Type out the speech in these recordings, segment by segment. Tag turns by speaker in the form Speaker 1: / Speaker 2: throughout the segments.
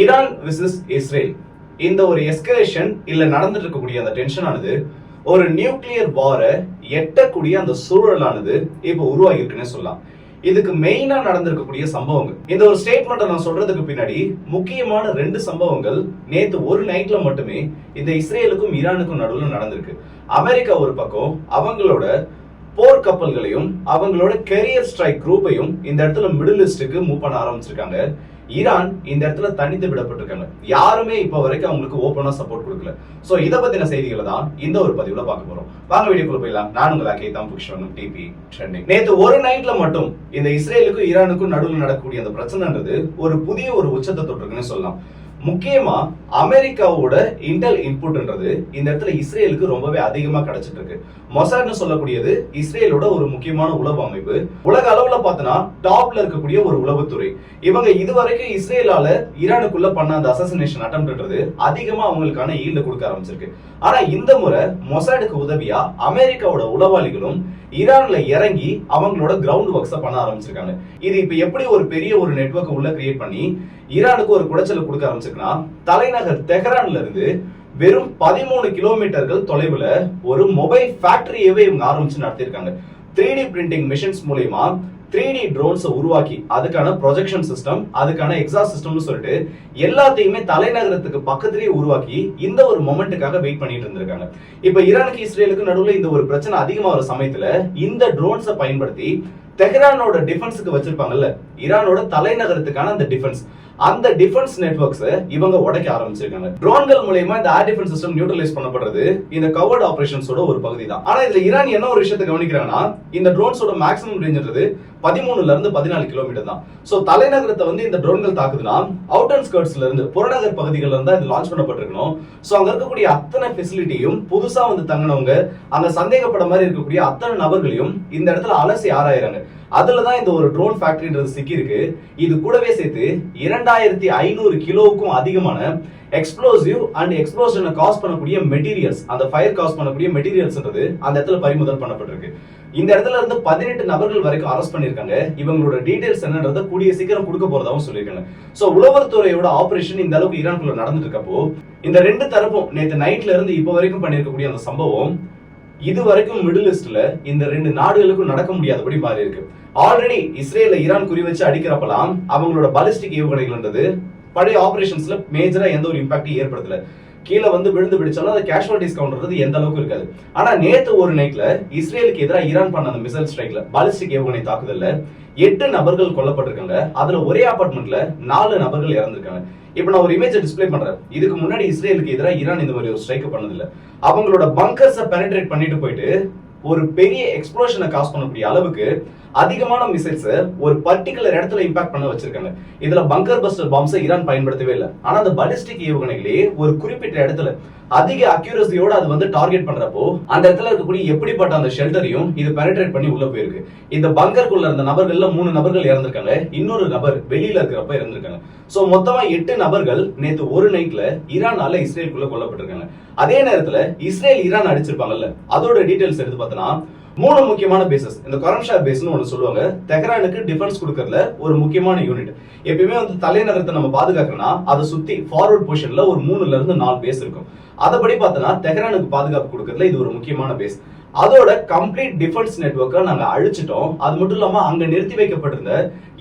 Speaker 1: Iran versus Israel இந்த ஒரு escalation இல்ல நடந்துட்டு இருக்கக்கூடிய அந்த டென்ஷன் ஆனது ஒரு நியூக்ளியர் வாரை எட்டக்கூடிய அந்த சூழலானது இப்போ உருவாகி இருக்குன்னு சொல்லலாம். இதுக்கு மெயினா நடந்திருக்கக்கூடிய சம்பவங்கள். இந்த ஒரு ஸ்டேட்மெண்ட்டை நான் சொல்றதுக்கு பின்னாடி முக்கியமான ரெண்டு சம்பவங்கள் நேத்து ஒரு நைட்ல மட்டுமே இந்த இஸ்ரேலுக்கும் ஈரானுக்கும் நடுவில் நடந்திருக்கு. அமெரிக்கா ஒரு பக்கம் அவங்களோட போர் கப்பல்களையும் அவங்களோட கெரியர் ஸ்ட்ரைக் குரூப்பையும் இந்த இடத்துல மிடில் ஈஸ்டுக்கு மூவ் பண்ண ஆரம்பிச்சிருக்காங்க. ஈரான் இந்த இடத்துல தனித்து விடப்பட்டிருக்காங்க. யாருமே இப்ப வரைக்கும் அவங்களுக்கு ஓப்பனா சப்போர்ட் கொடுக்கல. சோ இத பத்தின செய்திகளை தான் இந்த ஒரு பதிவுல பார்க்க போறோம். வாங்க வீடியோக்குள்ள போயிடலாம். நான் உங்களா அக்கே தான் புக்ஷன் டிபி ட்ரெண்டிங் நேத்து ஒரு நைட்ல மட்டும் இந்த இஸ்ரேலுக்கும் ஈரானுக்கும் நடுவில் நடக்கக்கூடிய அந்த பிரச்சனைன்றது ஒரு புதிய ஒரு உச்சத்தை தொட்டிருக்குன்னு சொல்லலாம். முக்கியமா அமெரிக்காவோட இன்டெல் இன்புட்ன்றது இந்த இடத்துல இஸ்ரேலுக்கு ரொம்பவே அதிகமா கிடைச்சிட்டு இருக்கு மொசாட்னு சொல்லக்கூடியது இஸ்ரேலோட ஒரு முக்கியமான உளவு அமைப்பு. உலக அளவுல பார்த்தோன்னா டாப்ல இருக்கக்கூடிய ஒரு உளவுத்துறை. இவங்க இதுவரைக்கும் இஸ்ரேலால ஈரானுக்குள்ள பண்ண அந்த அசசினேஷன் அட்டம்ன்றது அதிகமா அவங்களுக்கான ஈல்ட கொடுக்க ஆரம்பிச்சிருக்கு. ஆனா இந்த முறை மொசாடுக்கு உதவியா அமெரிக்காவோட உளவாளிகளும் ஈரான்ல இறங்கி அவங்களோட கிரவுண்ட் ஒர்க்ஸை பண்ண ஆரம்பிச்சிருக்காங்க. இது இப்ப எப்படி ஒரு பெரிய ஒரு நெட்ஒர்க் உள்ள கிரியேட் பண்ணி ஈரானுக்கு ஒரு குடைச்சலை கொடுக்க ஆரம்பிச்சிருக்குன்னா தலைநகர் தெஹரான்ல இருந்து வெறும் பதிமூணு கிலோமீட்டர்கள் தொலைவுல ஒரு மொபைல் ஃபேக்டரியவே இவங்க ஆரம்பிச்சு நடத்தியிருக்காங்க. த்ரீ டி பிரிண்டிங் மிஷின்ஸ் மூலயமா த்ரீ டி ட்ரோன்ஸை உருவாக்கி அதுக்கான ப்ரொஜெக்ஷன் சிஸ்டம் அதுக்கான எக்ஸாஸ்ட் சிஸ்டம்னு சொல்லிட்டு எல்லாத்தையுமே தலைநகரத்துக்கு பக்கத்திலேயே உருவாக்கி இந்த ஒரு மொமெண்ட்டுக்காக வெயிட் பண்ணிட்டு இருந்திருக்காங்க. இப்ப ஈரானுக்கு இஸ்ரேலுக்கு நடுவுல இந்த ஒரு பிரச்சனை அதிகமா வர சமயத்துல இந்த ட்ரோன்ஸை பயன்படுத்தி தெஹ்ரானோட டிஃபென்ஸுக்கு வச்சிருப்பாங்கல்ல ஈரானோட தலைநகரத்துக்கான அந்த டிஃபென்ஸ் அந்த டிஃபென்ஸ் நெட்ஒர்க்ஸ் இவங்க உடைக்க ஆரம்பிச்சிருக்காங்க. ட்ரோன்கள் மூலயமா இந்த ஏர் டிஃபென்ஸ் சிஸ்டம் நியூட்ரலைஸ் பண்ணப்படுறது இந்த கவர்ட் ஆபரேஷன்ஸோட ஒரு பகுதி தான் ஆனா இதுல ஈரான் என்ன ஒரு விஷயத்தை கவனிக்கிறாங்கன்னா இந்த ட்ரோன்ஸோட மேக்ஸிமம் ரேஞ்சுன்றது பதிமூணுல இருந்து பதினாலு கிலோமீட்டர் தான். சோ தலைநகரத்தை வந்து இந்த ட்ரோன்கள் தாக்குதுன்னா அவுட் அண்ட் ஸ்கர்ட்ஸ்ல இருந்து புறநகர் பகுதிகள்ல இருந்தா இது லான்ச் பண்ணப்பட்டிருக்கணும். சோ அங்க இருக்கக்கூடிய அத்தனை ஃபெசிலிட்டியும் புதுசா வந்து தங்கினவங்க அங்க சந்தேகப்பட மாதிரி இருக்கக்கூடிய அத்தனை நபர்களையும் இந்த இடத்துல அலசி ஆராயிறாங்க. அதுலதான் இந்த ஒரு ட்ரோன் ஃபேக்டரின்றது சிக்கி இருக்கு இது கூடவே சேர்த்து இரண்டாயிரத்தி ஐநூறு கிலோவுக்கும் அதிகமான எக்ஸ்ப்ளோசிவ் அண்ட் எக்ஸ்ப்ளோஷனை காஸ் பண்ணக்கூடிய மெட்டீரியல்ஸ் அந்த ஃபயர் காஸ் பண்ணக்கூடிய மெட்டீரியல்ஸ்ன்றது அந்த இடத்துல பறிமுதல் பண்ணப்பட்டிருக்கு. இந்த இடத்துல இருந்து பதினெட்டு நபர்கள் வரைக்கும் அரெஸ்ட் பண்ணிருக்காங்க இவங்களோட டீடைல்ஸ் என்னன்றத கூடிய சீக்கிரம் கொடுக்க போறதாவும் சொல்லியிருக்காங்க. சோ உளவுத்துறையோட ஆபரேஷன் இந்த அளவுக்கு ஈரான்குள்ள நடந்துட்டு இருக்கப்போ இந்த ரெண்டு தரப்பும் நேத்து நைட்ல இருந்து இப்போ வரைக்கும் பண்ணிருக்கக்கூடிய அந்த சம்பவம் இது வரைக்கும் மிடில் ஈஸ்ட்ல இந்த ரெண்டு நாடுகளுக்கும் நடக்க முடியாதபடி மாறி இருக்கு ஆல்ரெடி இஸ்ரேல ஈரான் குறி வச்சு அடிக்கிறப்பலாம் அவங்களோட பாலிஸ்டிக் ஏவுகணைகள்ன்றது பழைய ஆபரேஷன்ஸ்ல மேஜரா எந்த ஒரு இம்பாக்டையும் ஏற்படுத்தல. கீழே வந்து விழுந்து பிடிச்சாலும் அந்த கேஷுவல் கவுண்டர்றது எந்த அளவுக்கு இருக்காது. ஆனா நேத்து ஒரு நைட்ல இஸ்ரேலுக்கு எதிராக ஈரான் பண்ண அந்த மிசைல் ஸ்ட்ரைக்ல பாலிஸ்டிக் ஏவுகணை தாக்குதல்ல எட்டு நபர்கள் கொல்லப்பட்டிருக்காங்க. அதுல ஒரே அபார்ட்மெண்ட்ல நாலு நபர்கள் இறந்திருக்காங்க. இப்போ நான் ஒரு இமேஜ் டிஸ்ப்ளே பண்றேன். இதுக்கு முன்னாடி இஸ்ரேலுக்கு எதிராக ஈரான் இந்த மாதிரி ஒரு ஸ்ட்ரைக் பண்ணதில்லை. அவங்களோட பங்கர்ஸை பெனிட்ரேட் பண்ணிட்டு போயிட்டு ஒரு பெரிய எக்ஸ்ப்ளோஷனை காஸ் பண்ணக்கூடிய அளவுக்கு அதிகமான மிசைல்ஸ் ஒரு பர்டிகுலர் இடத்துல இம்பாக்ட் பண்ண வச்சிருக்காங்க. இதுல பங்கர் பஸ்டர் பாம்ஸை ஈரான் பயன்படுத்தவே இல்லை. ஆனா அந்த பலிஸ்டிக் ஏவுகணைகளே ஒரு குறிப்பிட்ட இடத்துல அதிக அக்யூரசியோட அது வந்து டார்கெட் பண்றப்போ அந்த இடத்துல இருக்கக்கூடிய எப்படிப்பட்ட அந்த ஷெல்டரையும் இது பெனட்ரேட் பண்ணி உள்ள போயிருக்கு. இந்த பங்கருக்குள்ள இருந்த நபர்கள்ல மூணு நபர்கள் இறந்திருக்காங்க. இன்னொரு நபர் வெளியில இருக்கிறப்ப இறந்திருக்காங்க. சோ மொத்தமா எட்டு நபர்கள் நேத்து ஒரு நைட்ல ஈரானால இஸ்ரேலுக்குள்ள கொல்லப்பட்டிருக்காங்க. அதே நேரத்துல இஸ்ரேல் ஈரான் அடிச்சிருப்பாங்கல்ல அதோட டீடைல்ஸ் எடுத்து பார்த்தோன்னா மூணு முக்கியமான பேசஸ் இந்த கொரம்ஷா பேஸ்னு ஒன்று சொல்லுவாங்க. தெஹரானுக்கு டிஃபென்ஸ் கொடுக்கறதுல ஒரு முக்கியமான யூனிட் எப்பயுமே வந்து தலைநகரத்தை நம்ம பாதுகாக்கணும்னா அதை சுத்தி ஃபார்வர்ட் பொசிஷன்ல ஒரு மூணுல இருந்து நாலு பேஸ் இருக்கும். அதபடி பார்த்தோன்னா தெஹ்ரானுக்கு பாதுகாப்பு கொடுக்கறதுல இது ஒரு முக்கியமான பேஸ் அதோட கம்ப்ளீட் டிஃபென்ஸ் நெட்ஒர்க்கை நாங்கள் அழிச்சிட்டோம். அது மட்டும் இல்லாமல் அங்கே நிறுத்தி வைக்கப்பட்டிருந்த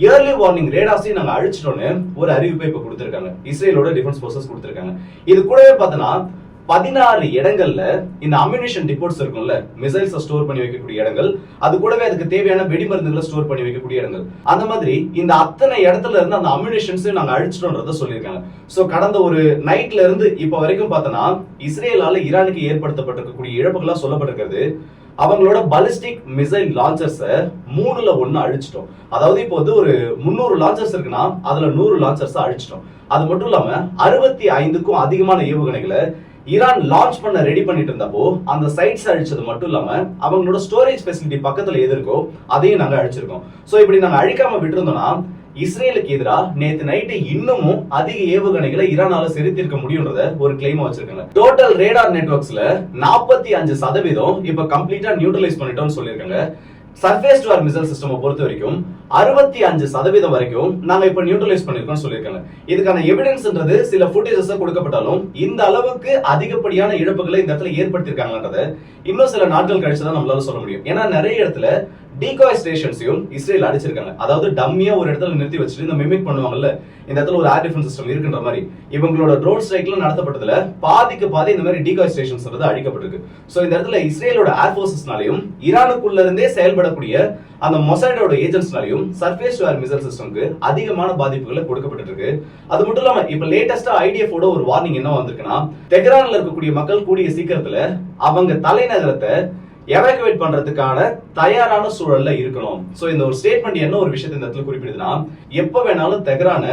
Speaker 1: இயர்லி வார்னிங் ரேடாஸையும் நாங்கள் அழிச்சிட்டோம்னு ஒரு அறிவிப்பை இப்போ கொடுத்துருக்காங்க. இஸ்ரேலோட டிஃபென்ஸ் ஃபோர்ஸஸ் கொடுத்துருக்காங்க. இது கூடவே பார்த்தோன்னா பதினாறு இடங்கள்ல இந்த அம்யூனிஷன் டிபோட்ஸ் இருக்கும்ல மிசைல்ஸ் ஸ்டோர் பண்ணி வைக்கக்கூடிய இடங்கள் அது கூடவே அதுக்கு தேவையான வெடிமருந்துகளை ஸ்டோர் பண்ணி வைக்கக்கூடிய இடங்கள். அந்த மாதிரி இந்த அத்தனை இடத்துல இருந்து அந்த அம்யூனிஷன்ஸ் நாங்க அழிச்சிட்டோம்ன்றத சொல்லியிருக்காங்க. சோ கடந்த ஒரு நைட்ல இருந்து இப்ப வரைக்கும் பார்த்தோன்னா இஸ்ரேலால ஈரானுக்கு ஏற்படுத்தப்பட்டிருக்கக்கூடிய இழப்புகளா சொல்லப்பட்டிருக்கிறது. அவங்களோட பலிஸ்டிக் மிசைல் லான்ச்சர்ஸ மூணுல ஒன்னு அழிச்சிட்டோம். அதாவது இப்போ வந்து ஒரு முந்நூறு லான்ச்சர்ஸ் இருக்குன்னா அதுல நூறு லான்ச்சர்ஸ் அழிச்சிட்டோம். அது மட்டும் இல்லாம அறுபத்தி ஐந்துக்கும் அதிகமான ஏவுகணைகளை ஈரான் லான்ச் பண்ண ரெடி பண்ணிட்டு இருந்தப்போ அந்த சைட்ஸ் அழிச்சது மட்டும் இல்லாம அவங்களோட ஸ்டோரேஜ் ஃபெசிலிட்டி பக்கத்துல எது இருக்கோ அதையும் நாங்க அழிச்சிருக்கோம். சோ இப்படி நாங்க அழிக்காம விட்டுருந்தோம்னா இஸ்ரேலுக்கு எதிராக நேத்து நைட்டு இன்னமும் அதிக ஏவுகணைகளை ஈரானால செலுத்திருக்க முடியும்ன்றத ஒரு கிளைமா வச்சிருக்காங்க. டோட்டல் ரேடார் நெட்வொர்க்ஸ்ல நாற்பத்தி அஞ்சு சதவீதம் இப்ப கம்ப்ளீட்டா நியூட்ரலைஸ் பண்ணிட்டோம்னு சொல்லியிருக்காங்க. Surface to air missile system பொறுத்த வரைக்கும் அறுபத்தி அஞ்சு சதவீதம் வரைக்கும் நாங்க இப்ப நியூட்ரலைஸ் பண்ணிருக்கோம் சொல்லியிருக்காங்க. இதுக்கான எவிடன்ஸ்ன்றது சில ஃபுட்டேஜஸ் கொடுக்கப்பட்டாலும் இந்த அளவுக்கு அதிகப்படியான இழப்புகளை இந்த இடத்துல ஏற்படுத்தியிருக்காங்கன்றத இன்னும் சில நாட்கள் கழிச்சு தான் நம்மளால சொல்ல முடியும். ஏன்னா நிறைய இடத்துல டீகாய் ஸ்டேஷன்ஸையும் இஸ்ரேல் அடிச்சிருக்காங்க. அதாவது டம்மியா ஒரு இடத்துல நிறுத்தி வச்சுட்டு இந்த மிமிக் பண்ணுவாங்கல்ல இந்த இடத்துல ஒரு ஏர் டிஃபென்ஸ் சிஸ்டம் இருக்குன்ற மாதிரி. இவங்களோட ட்ரோன் ஸ்ட்ரைக்ல நடத்தப்பட்டதுல பாதிக்கு பாதி இந்த மாதிரி டீகாய் ஸ்டேஷன்ஸ் வந்து அழிக்கப்பட்டிருக்கு. ஸோ இந்த இடத்துல இஸ்ரேலோட ஏர் ஃபோர்ஸஸ்னாலையும் ஈரானுக்குள்ள இருந்தே செயல்படக்கூடிய அந்த மொசைடோட ஏஜென்ட்ஸ்னாலையும் சர்ஃபேஸ் டு ஏர் மிசைல் சிஸ்டம்க்கு அதிகமான பாதிப்புகளை கொடுக்கப்பட்டிருக்கு. அது மட்டும் இல்லாம இப்ப லேட்டஸ்டா ஐடிஎஃபோட ஒரு வார்னிங் என்ன வந்திருக்குன்னா தெஹ்ரான்ல இருக்கக்கூடிய மக்கள் கூடிய சீக்கிரத்துல அவங்க தலைநகரத்தை எவாக்குவேட் பண்றதுக்கான தயாரான சூழல்ல இருக்கணும் சோ இந்த ஒரு ஸ்டேட்மெண்ட் என்ன ஒரு விஷயத்தை இந்த இடத்துல குறிப்பிடுதுன்னா எப்ப வேணாலும் தகரான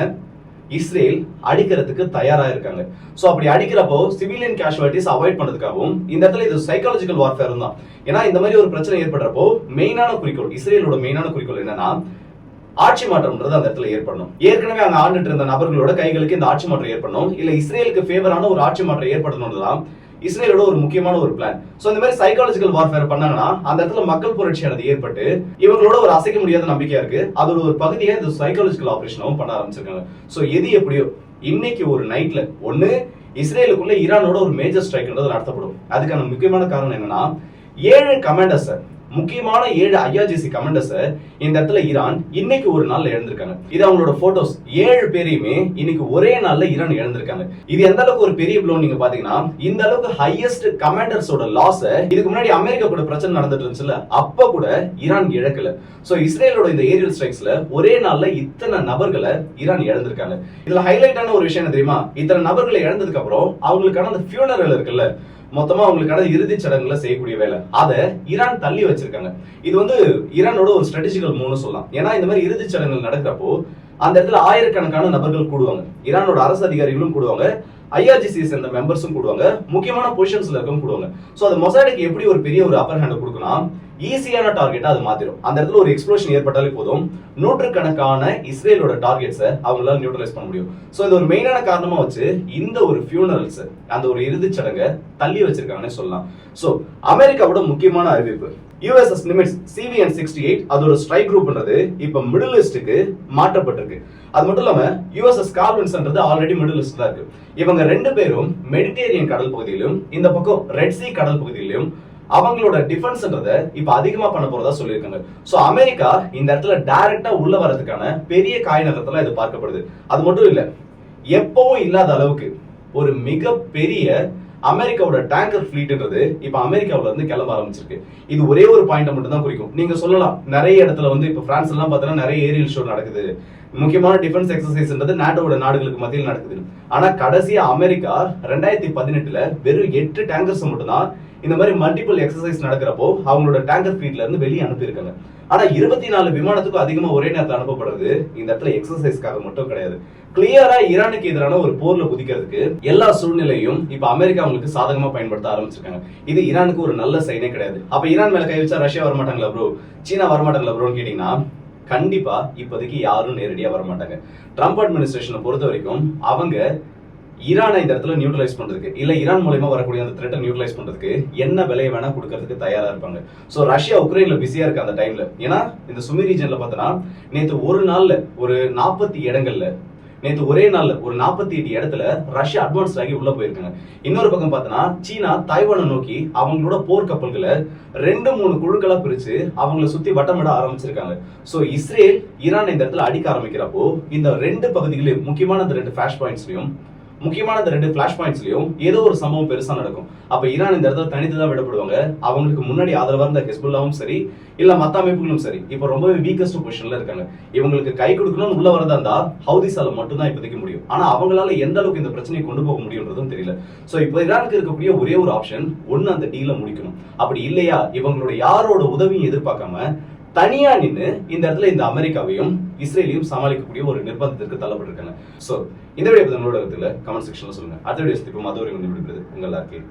Speaker 1: இஸ்ரேல் அடிக்கிறதுக்கு தயாரா இருக்காங்க. சோ அப்படி அடிக்கிறப்போ சிவிலியன் கேஷுவாலிட்டிஸ் அவாய்ட் பண்றதுக்காகவும் இந்த இடத்துல இது சைக்காலஜிக்கல் வார்ஃபேர் தான். ஏன்னா இந்த மாதிரி ஒரு பிரச்சனை ஏற்படுறப்போ மெயினான குறிக்கோள் இஸ்ரேலோட மெயினான குறிக்கோள் என்னன்னா ஆட்சி மாற்றம்ன்றது அந்த இடத்துல ஏற்படணும். ஏற்கனவே அங்க ஆண்டுட்டு இருந்த நபர்களோட கைகளுக்கு இந்த ஆட்சி மாற்றம் ஏற்படணும். இல்ல இஸ்ரேலுக்கு ஃபேவரான ஒரு ஆட்சி மாற்றம் ஏற்படணும் தான் இஸ்ரேலோட ஒரு முக்கியமான ஒரு பிளான் ஸோ இந்த மாதிரி சைக்காலஜிக்கல் வார்ஃபேர் பண்ணாங்கன்னா அந்த இடத்துல மக்கள் புரட்சியானது ஏற்பட்டு இவங்களோட ஒரு அசைக்க முடியாத நம்பிக்கையா இருக்கு. அதோட ஒரு பகுதியை இந்த சைக்காலஜிக்கல் ஆபரேஷனும் பண்ண ஆரம்பிச்சிருக்காங்க. ஸோ எது எப்படியோ இன்னைக்கு ஒரு நைட்ல ஒன்னு இஸ்ரேலுக்குள்ள ஈரானோட ஒரு மேஜர் ஸ்ட்ரைக்ன்றது நடத்தப்படும். அதுக்கான முக்கியமான காரணம் என்னன்னா ஏழு கமாண்டர்ஸ் முக்கியமான ஏழு ஐஆர்ஜிசி கமாண்டர்ஸ் இந்த இடத்துல ஈரான் இன்னைக்கு ஒரு நாள்ல இழந்திருக்காங்க. இது அவங்களோட போட்டோஸ் ஏழு பேரையுமே இன்னைக்கு ஒரே நாள்ல ஈரான் இழந்திருக்காங்க. இது எந்த அளவுக்கு ஒரு பெரிய ப்ளோ நீங்க பாத்தீங்கன்னா இந்த அளவுக்கு ஹையஸ்ட் கமாண்டர்ஸோட லாஸ் இதுக்கு முன்னாடி அமெரிக்கா கூட பிரச்சனை நடந்துட்டு இருந்துச்சுல அப்ப கூட ஈரான் இழக்கல. சோ இஸ்ரேலோட இந்த ஏரியல் ஸ்ட்ரைக்ஸ்ல ஒரே நாள்ல இத்தனை நபர்களை ஈரான் இழந்திருக்காங்க. இதுல ஹைலைட்டான ஒரு விஷயம் என்ன தெரியுமா? இத்தனை நபர்களை இழந்ததுக்கு அப்புறம் அவங்களுக்கான அந்த ஃபியூனரல் இருக்குல்ல மொத்தமா அவங்களுக்கான இறுதிச் சடங்குல செய்யக்கூடிய வேலை. அதை ஈரான் தள்ளி வச்சிருக்காங்க. இது வந்து ஈரானோட ஒரு ஸ்ட்ராட்டஜிக்கல் மூணு சொல்லலாம். ஏன்னா இந்த மாதிரி இறுதிச் சடங்குகள் நடக்கிறப்போ அந்த இடத்துல ஆயிரக்கணக்கான நபர்கள் கூடுவாங்க. ஈரானோட அரசு அதிகாரிகளும் கூடுவாங்க. ஐஆர்ஜிசி சேர்ந்த மெம்பர்ஸும் கூடுவாங்க. முக்கியமான பொசிஷன்ஸ்ல இருக்கவும் கூடுவாங்க. சோ அது மொசாடிக்கு எப்படி ஒரு பெரிய ஒரு அப்பர் ஹேண்ட் கொடுக்கணும்? ஈஸியான டார்கெட்டா அது மாத்திரும். அந்த இடத்துல ஒரு எக்ஸ்ப்ளோஷன் ஏற்பட்டாலே போதும். நூற்றுக்கணக்கான இஸ்ரேலோட டார்கெட்ஸை அவங்களால நியூட்ரலைஸ் பண்ண முடியும். ஸோ இது ஒரு மெயினான காரணமா வச்சு இந்த ஒரு ஃபியூனரல்ஸ் அந்த ஒரு இறுதிச் சடங்கை தள்ளி வச்சிருக்காங்கன்னு சொல்லலாம். ஸோ அமெரிக்காவோட முக்கியமான அறிவிப்பு. USS Nimitz CVN sixty eight அதோட ஸ்ட்ரைக் குரூப்ன்றது இப்போ மிடில் ஈஸ்டுக்கு மாற்றப்பட்டிருக்கு. அது மட்டும் இல்லாமல் யூஎஸ்எஸ் கார்பன்ஸ்ன்றது ஆல்ரெடி மிடில் ஈஸ்ட் தான் இருக்கு. இவங்க ரெண்டு பேரும் மெடிடேரியன் கடல் பகுதியிலும் இந்த பக்கம் ரெட் சி கடல் பகுதியிலும் அவங்களோட டிஃபென்ஸ்ன்றத இப்ப அதிகமா பண்ண போறதா சொல்லியிருக்காங்க. சோ அமெரிக்கா இந்த இடத்துல டைரக்டா உள்ள வரதுக்கான பெரிய காய் நகரத்துல இது பார்க்கப்படுது. அது மட்டும் இல்ல எப்பவும் இல்லாத அளவுக்கு ஒரு மிகப்பெரிய அமெரிக்காவோட டேங்கர் ஃபிளீட்ன்றது இப்ப அமெரிக்காவுல இருந்து கிளம்ப ஆரம்பிச்சிருக்கு. இது ஒரே ஒரு பாயிண்ட் மட்டும் தான் குறிக்கும். நீங்க சொல்லலாம் நிறைய இடத்துல வந்து இப்ப பிரான்ஸ் எல்லாம் பாத்தீங்கன்னா நிறைய ஏரியல் ஷோ நடக்குது. முக்கியமான டிஃபென்ஸ் எக்ஸசைஸ்ன்றது நாட்டோட நாடுகளுக்கு மத்தியில் நடக்குது. ஆனா கடைசியா அமெரிக்கா ரெண்டாயிரத்தி பதினெட்டுல வெறும் எட்டு டேங்கர்ஸ் மட்டும்தான் இந்த மாதிரி மல்டிபிள் எக்ஸசைஸ் நடக்கிறப்போ அவங்களோட டேங்கர் ஃபீட்ல இருந்து வெளியே அனுப்பியிருக்காங்க. ஆனா இருபத்தி நாலு விமானத்துக்கும் அதிகமா ஒரே நேரத்தில் அனுப்பப்படுறது இந்த இடத்துல எக்ஸசைஸ்க்காக மட்டும் கிடையாது. கிளியரா ஈரானுக்கு எதிரான ஒரு போர்ல குதிக்கிறதுக்கு எல்லா சூழ்நிலையும் இப்ப அமெரிக்கா அவங்களுக்கு சாதகமா பயன்படுத்த ஆரம்பிச்சிருக்காங்க. இது ஈரானுக்கு ஒரு நல்ல சைனே கிடையாது. அப்ப ஈரான் மேல கை வச்சா ரஷ்யா வரமாட்டாங்களா ப்ரோ சீனா வரமாட்டாங்களா ப்ரோன்னு கேட்டீங்கன்னா கண்டிப்பா இப்போதைக்கு யாரும் நேரடியா வரமாட்டாங்க. ட்ரம்ப் அட்மினிஸ்ட்ரேஷனை பொறுத்த வரைக்கும் அவங்க ஈரானை இந்த இடத்துல நியூட்ரலைஸ் பண்றதுக்கு இல்ல ஈரான் மூலயமா வரக்கூடிய அந்த த்ரெட்டை நியூட்ரலைஸ் பண்றதுக்கு என்ன விலையை வேணா கொடுக்கறதுக்கு தயாரா இருப்பாங்க. ஸோ ரஷ்யா உக்ரைன்ல பிஸியா இருக்கு அந்த டைம்ல ஏன்னா இந்த சுமி ரீஜன்ல பார்த்தோன்னா நேற்று ஒரு நாள்ல ஒரு நாற்பத்தி இடங்கள்ல நேற்று ஒரே நாள்ல ஒரு நாற்பத்தி எட்டு இடத்துல ரஷ்யா அட்வான்ஸ் ஆகி உள்ள போயிருக்காங்க. இன்னொரு பக்கம் பார்த்தோன்னா சீனா தாய்வானை நோக்கி அவங்களோட போர் கப்பல்களை ரெண்டு மூணு குழுக்களா பிரிச்சு அவங்கள சுத்தி வட்டமிட ஆரம்பிச்சிருக்காங்க. ஸோ இஸ்ரேல் ஈரான் இந்த இடத்துல அடிக்க ஆரம்பிக்கிறப்போ இந்த ரெண்டு பகுதிகளையும் முக்கியமான இந்த ரெண்டு ஃபேஷ் பாயிண்ட்ஸ்லையும் முக்கியமான இந்த ரெண்டு ஃபிளாஷ் பாயிண்ட்ஸ்லயும் ஏதோ ஒரு சம்பவம் பெருசா நடக்கும். அப்ப ஈரான் இந்த இடத்துல தனித்து தான் விடப்படுவாங்க. அவங்களுக்கு முன்னாடி ஆதரவா இருந்த ஹெஸ்புல்லாவும் சரி இல்ல மத்த அமைப்புகளும் சரி. இப்ப ரொம்பவே வீக்கஸ்ட் பொசிஷன்ல இருக்காங்க. இவங்களுக்கு கை கொடுக்கணும்னு உள்ள வரதா இருந்தா ஹவுதிஸால மட்டும்தான் இப்போதைக்கு முடியும். ஆனா அவங்களால எந்த அளவுக்கு இந்த பிரச்சனையை கொண்டு போக முடியும்ன்றதும் தெரியல. சோ இப்போ ஈரானுக்கு இருக்கக்கூடிய ஒரே ஒரு ஆப்ஷன் ஒண்ணு அந்த டீலை முடிக்கணும். அப்படி இல்லையா இவங்களோட யாரோட உதவியும் எதிர்பார்க்காம தனியா நின்று இந்த இடத்துல இந்த அமெரிக்காவையும் இஸ்ரேலையும் சமாளிக்கக்கூடிய ஒரு நிர்பந்தத்திற்கு தள்ளப்பட்டிருக்காங்க. சோ இந்த வீடியோ பத்தி உங்களோட கமெண்ட் செக்ஷனில் சொல்லுங்க. அடுத்த வீடியோ இப்போ மதுரை வந்து உங்கள் எல்லாருக்கும்